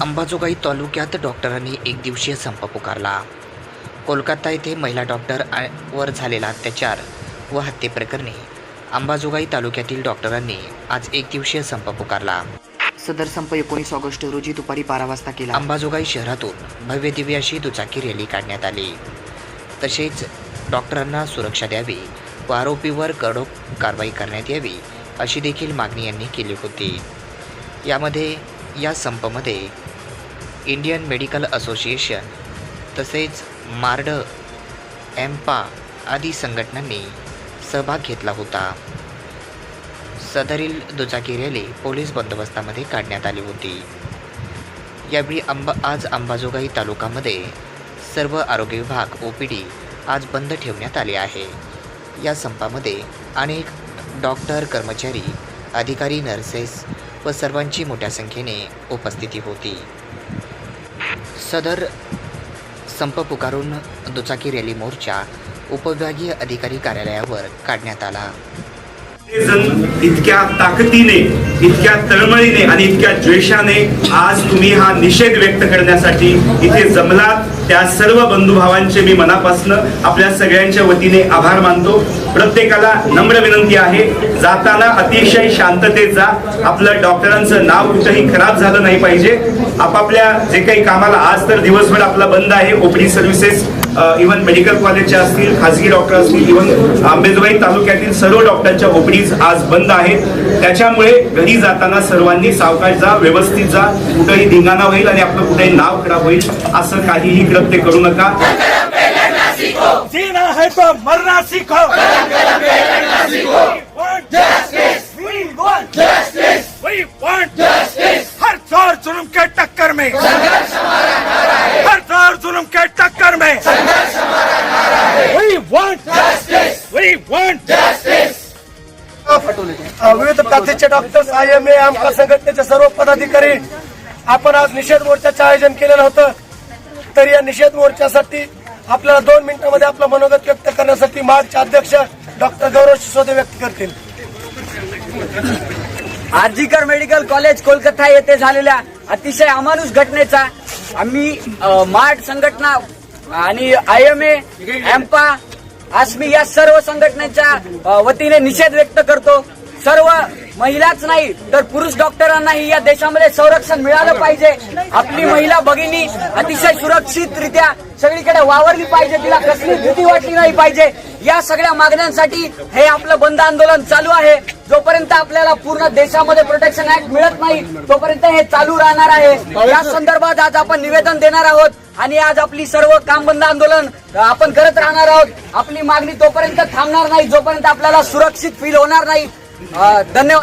अंबाजोगाई तालुक्यात डॉक्टरांनी एक दिवसीय संप पुकारला. कोलकाता येथे महिला डॉक्टर वर झालेला अत्याचार व हत्येप्रकरणी अंबाजोगाई तालुक्यातील डॉक्टरांनी आज एक दिवसीय संप पुकारला. सदर संप एकोणीस ऑगस्ट रोजी दुपारी बारा वाजता केला. अंबाजोगाई शहरातून भव्य दिव्य अशी दुचाकी रॅली काढण्यात आली. तसेच डॉक्टरांना सुरक्षा द्यावी व आरोपीवर कडक कारवाई करण्यात यावी अशी देखील मागणी यांनी केली होती. यामध्ये या संपमध्ये इंडियन मेडिकल असोसिएशन तसेच मार्ड एम्पा आदी संघटनांनी सहभाग घेतला होता. सदरील दुचाकी रॅली पोलीस बंदोबस्तामध्ये काढण्यात आली होती. यावेळी अंबा आज अंबाजोगाई तालुक्यामध्ये सर्व आरोग्य विभाग ओ पी डी आज बंद ठेवण्यात आले आहे. या संपामध्ये अनेक डॉक्टर कर्मचारी अधिकारी नर्सेस व सर्वांची मोठ्या संख्येने उपस्थिती होती. सदर संप पुकारून दुचाकी रॅली मोर्चा उपविभागीय अधिकारी कार्यालयावर काढण्यात आला. इतक्या ताकदीने इतक्या तळमळीने आणि इतक्या द्वेषाने आज तुम्ही हा निषेध व्यक्त करण्यासाठी इथे जमलात. त्या सर्व बंधुभावांचे मी मनापासनं आपल्या सगळ्यांच्या वतीने आभार मानतो. प्रत्येकाला नम्र विनंती आहे. जाताना अतिशय शांततेत जा. आपलं डॉक्टरांचं नाव कुठंही खराब झालं नाही पाहिजे. आपापल्या जे काही कामाला आज तर दिवसभर आपला बंद आहे. ओपीडी सर्व्हिसेस इव्हन मेडिकल कॉलेजच्या असतील खाजगी डॉक्टर असतील इव्हन आंबेजोगाई तालुक्यातील सर्व डॉक्टरांच्या ओपीडीज आज बंद आहेत. त्याच्यामुळे घरी जाताना सर्वांनी सावकाश जा व्यवस्थित जा. कुठंही धिंगाणा होईल आणि आपलं कुठेही नाव खराब होईल असं काहीही कृत्य करू नका. जीना है तो मरना सीखो। We want हर जोर जुल्म के टक्कर में। हर जोर जुल्म के टक्कर में। We want justice. We. विविध प्रांताचे डॉक्टर्स आय एम ए आमच्या संघटनेचे सर्व पदाधिकारी आपण आज निषेध मोर्चाचे आयोजन केलेलं होतं. तर या निषेध मोर्चासाठी आपल्याला दोन मिनिटांमध्ये आपलं मनोगत व्यक्त करण्यासाठी मार्चचे अध्यक्ष डॉक्टर गौरव सिसोदे व्यक्त करतील. आर्जिकर मेडिकल कॉलेज कोलकाता येथे झालेल्या अतिशय अमानुष घटनेचा आम्ही मार्ट संघटना आणि आय एम ए एम्पा आस्मी या सर्व संघटनेच्या वतीने निषेध व्यक्त करतो. सर्व महिलाच नाही तर पुरुष डॉक्टरांनाही या देशामध्ये संरक्षण मिळालं पाहिजे. आपली महिला भगिनी अतिशय सुरक्षितरित्या सगळीकडे वावरली पाहिजे तिला कसली भीती वाटली नाही पाहिजे. या सगळ्या मागण्यांसाठी हे आपलं बंद आंदोलन चालू आहे. जोपर्यंत आपल्याला पूर्ण देशामध्ये प्रोटेक्शन ऍक्ट मिळत नाही तोपर्यंत हे चालू राहणार आहे. या संदर्भात आज आपण निवेदन देणार आहोत आणि आज आपली सर्व काम बंद आंदोलन आपण करत राहणार आहोत. आपली मागणी तोपर्यंत थांबणार नाही जोपर्यंत आपल्याला सुरक्षित फील होणार नाही. धन्यवाद.